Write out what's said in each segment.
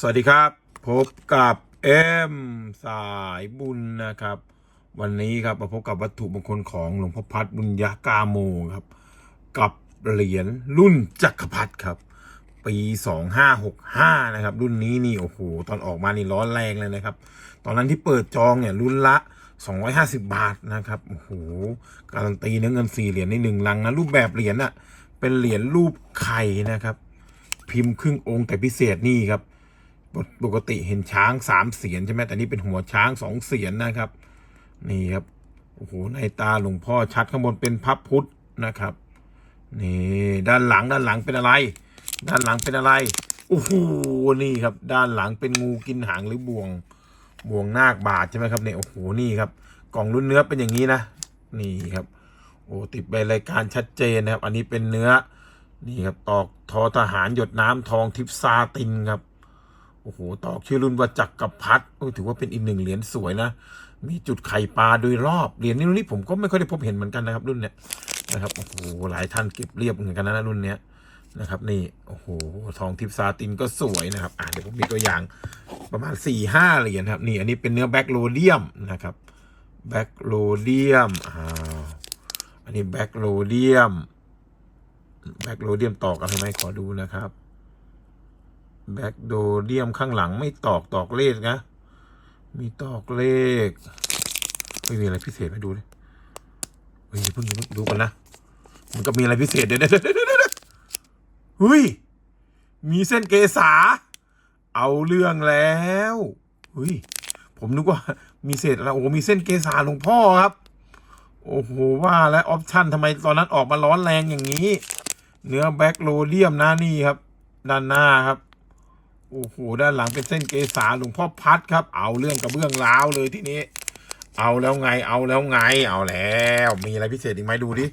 สวัสดีครับ พบกับเอ็มสายบุญนะครับ วันนี้ครับมาพบกับวัตถุมงคลของหลวงพ่อพัดบุญญากาโมครับ กับเหรียญรุ่นจักรพรรดิครับ ปี2565นะครับ รุ่นนี้นี่โอ้โหตอนออกมานี่ร้อนแรงเลยนะครับ ตอนนั้นที่เปิดจองเนี่ยรุ่นละ250บาทนะครับโอ้โหการันตีเนื้อเงินสี่เหรียญในหนึ่งลังนะรูปแบบเหรียญน่ะเป็นเหรียญรูปไข่นะครับ พิมพ์ครึ่งองค์แต่พิเศษนี่ครับ ปกติเห็นช้างสามเสียนใช่ไหมแต่นี่เป็นหัวช้างสองเสียนนะครับ นี่ครับโอ้โหในตาหลวงพ่อชัดข้างบนเป็นพระพุทธนะครับนี่ด้านหลังด้านหลังเป็นอะไร ด้านหลังเป็นอะไรโอ้โหนี่ครับ ด้านหลังเป็นงูกินหางหรือบ่วงบ่วงนาคบาทใช่ไหมครับเนี่ยโอ้โหนี่ครับ กล่องรุ่นเนื้อเป็นอย่างนี้นะนี่ครับโอ้ติดใบรายการชัดเจนนะครับ อันนี้เป็นเนื้อ นี่ครับตอกทอทหารหยดน้ำทองทิพซาตินครับ โอ้โหตอกชื่อรุ่นว่าจักรพัฒโอ้ถือว่าเป็นอีกหนึ่งเหรียญสวยนะมีจุดไข่ปลาโดยรอบเหรียญนี้รุ่นนี้ผมก็ไม่ค่อยได้พบเห็นเหมือนกันนะครับ รุ่นเนี้ยนะครับโอ้โหหลายท่านเก็บเรียบเหมือนกันนะรุ่นเนี้ยนะครับ นี่โอ้โหทองทิพซาตินก็สวยนะครับ อ่าเดี๋ยวผมมีตัวอย่างประมาณ4ี่ห้าเหรียญครับนี่อันนี้เป็นเนื้อแบ็กโรเดียมนะครับแบ็กโรเดียมอ่าอันนี้แบ็กโรเดียมแบ็กโรเดียมตอกกันทำไมขอดูนะครับ แบ็กโดเดียมข้างหลังไม่ตอกตอกเลขนะ มีตอกเลข ไม่มีอะไรพิเศษให้ดูเลยเฮ้ยเพิ่งอย่าเพิ่งดูกันนะ มันก็มีอะไรพิเศษเดี๋ยวเดี๋ยวเดี๋ยวเดี๋ยวเฮ้ย มีเส้นเกษา เอาเรื่องแล้วเฮ้ย ผมนึกว่ามีเศษอะไรโอ้โหมีเส้นเกษาหลวงพ่อครับ โอ้โหว่าแล้วออปชั่นทำไมตอนนั้นออกมาร้อนแรงอย่างนี้ เนื้อแบ็กโรเดียมนะนี่ครับ ด้านหน้าครับ โอ้โหด้านหลังเป็นเส้นเกษาหลวงพ่อพัดครับ เอาเรื่องกับเบื้องล้าวเลยทีนี้ เอาแล้วไงเอาแล้วไง เอาแล้ว มีอะไรพิเศษอีกไหมดูดิ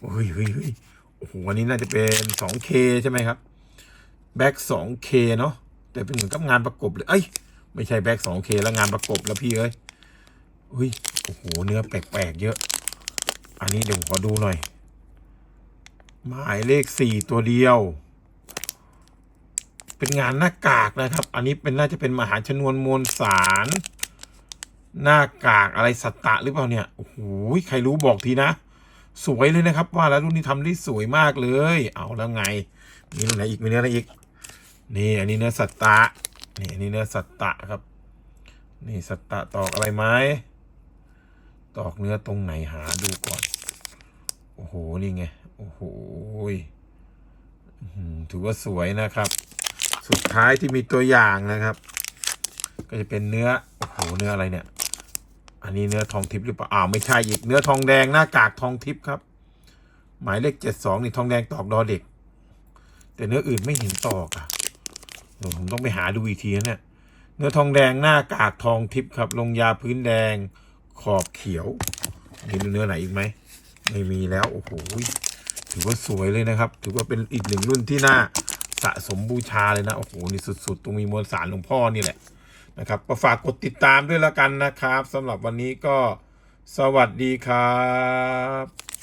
เฮ้ยเฮ้ยเฮ้ยโอ้โหอันนี้น่าจะเป็น 2K ใช่ไหมครับแบ็ก 2K เนาะแต่เป็นเหมือนกับงานประกบเลยเอ้ยไม่ใช่แบ็ก 2K แล้วงานประกบแล้วพี่เอ้ยเฮ้ยโอ้โหเนื้อแปลกๆเยอะ อันนี้เดี๋ยวผมขอดูหน่อย หมายเลขสี่ตัวเดียว เป็นงานหน้ากากนะครับ อันนี้เป็นน่าจะเป็นมหาชนวนมวลสารหน้ากากอะไรสัตตะหรือเปล่าเนี่ยโอ้โหใครรู้บอกทีนะ สวยเลยนะครับ ว่าแล้วรุ่นนี้ทำได้สวยมากเลย เอาแล้วไง มีเนื้อะไรอีกมีเนื้ออะไรอีก นี่อันนี้เนื้อสัตตะนี่อันนี้เนื้อสัตตะครับ นี่สัตตะตอกอะไรไหมตอกเนื้อตรงไหนหาดูก่อน โอ้โหนี่ไงโอ้โหถือว่าสวยนะครับ สุดท้ายที่มีตัวอย่างนะครับ ก็จะเป็นเนื้อโอ้โหเนื้ออะไรเนี่ย อันนี้เนื้อทองทิพย์หรือเปล่าอ้าวไม่ใช่อีกเนื้อทองแดงหน้ากากทองทิพย์ครับ หมายเลขเจ็ดสองนี่ทองแดงตอกดอเด็ก แต่เนื้ออื่นไม่เห็นตอกอะเดี๋ยวผมต้องไปหาดูอีกทีนะเนี่ยเนื้อทองแดงหน้ากากทองทิพย์ครับ ลงยาพื้นแดงขอบเขียวมีเนื้อไหนอีกไหมไม่มีแล้วโอ้โหถือว่าสวยเลยนะครับ ถือว่าเป็นอีกหนึ่งรุ่นที่น่า สะสมบูชาเลยนะโอ้โหนี่สุด ๆ ตรงมีมวลสารหลวงพ่อนี่แหละนะครับก็ฝากกดติดตามด้วยแล้วกันนะครับสำหรับวันนี้ก็สวัสดีครับ